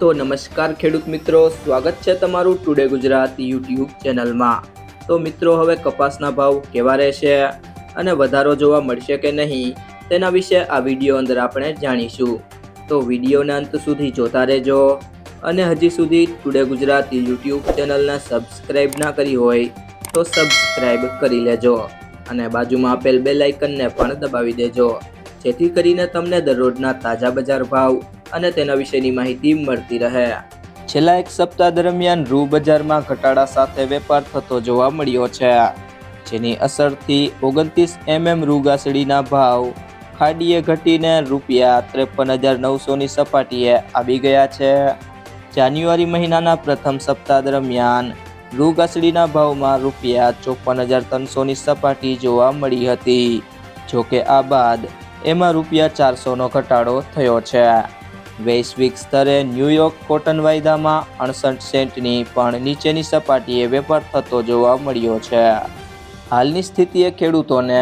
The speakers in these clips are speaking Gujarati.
તો નમસ્કાર ખેડૂત મિત્રો, સ્વાગત છે તમારું ટુડે ગુજરાત યુટ્યુબ ચેનલમાં. તો મિત્રો, હવે કપાસના ભાવ કેવા રહેશે અને વધારો જોવા મળશે કે નહીં, તેના વિશે આ વીડિયો અંદર આપણે જાણીશું. તો વિડીયોના અંત સુધી જોતા રહેજો અને હજી સુધી ટુડે ગુજરાત યુટ્યુબ ચેનલને સબસ્ક્રાઈબ ના કરી હોય તો સબસ્ક્રાઈબ કરી લેજો અને બાજુમાં આપેલ બે લાઇકનને પણ દબાવી દેજો. જેથી કરીને તમને દરરોજના તાજા બજાર ભાવ અને તેના વિશેની માહિતી મળતી રહે. છેલ્લા એક સપ્તાહ દરમિયાન રૂ બજારમાં ઘટાડા સાથે વેપાર થતો જોવા મળ્યો છે, જેની અસરથી ઓગણત્રીસ એમએમ રૂ ગાસડીના ભાવ ખાડીએ ઘટીને રૂપિયા ત્રેપન હજાર નવસોની સપાટીએ આવી ગયા છે. જાન્યુઆરી મહિનાના પ્રથમ સપ્તાહ દરમિયાન રૂ ભાવમાં રૂપિયા ચોપન હજાર ત્રણસોની સપાટી જોવા મળી હતી. જોકે આ બાદ એમાં રૂપિયા ચારસોનો ઘટાડો થયો છે. વૈશ્વિક સ્તરે ન્યૂયોર્ક કોટન વાયદામાં અડસઠ સેન્ટની પણ નીચેની સપાટીએ વેપાર થતો જોવા મળ્યો છે. હાલની સ્થિતિએ ખેડૂતોને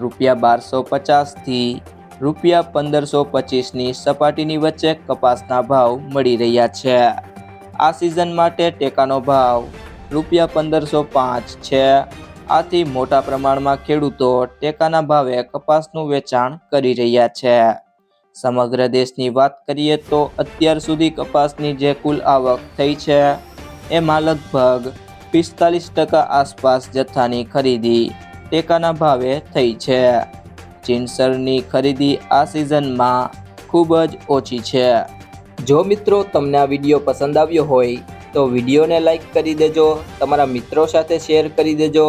રૂપિયા બારસો પચાસથી રૂપિયા પંદરસો પચીસની સપાટીની વચ્ચે કપાસના ભાવ મળી રહ્યા છે. આ સિઝન માટે ટેકાનો ભાવ રૂપિયા પંદરસો પાંચ છે. આથી મોટા પ્રમાણમાં ખેડૂતો ટેકાના ભાવે કપાસનું વેચાણ કરી રહ્યા છે. સમગ્ર દેશની વાત કરીએ તો અત્યાર સુધી કપાસની જે કુલ આવક થઈ છે, એમાં લગભગ પિસ્તાલીસ ટકા આસપાસ જથ્થાની ખરીદી ટેકાના ભાવે થઈ છે. ચીનસરની ખરીદી આ સિઝનમાં ખૂબ જ ઓછી છે. જો મિત્રો તમને આ વીડિયો પસંદ આવ્યો હોય તો વિડીયોને લાઈક કરી દેજો, તમારા મિત્રો સાથે શેર કરી દેજો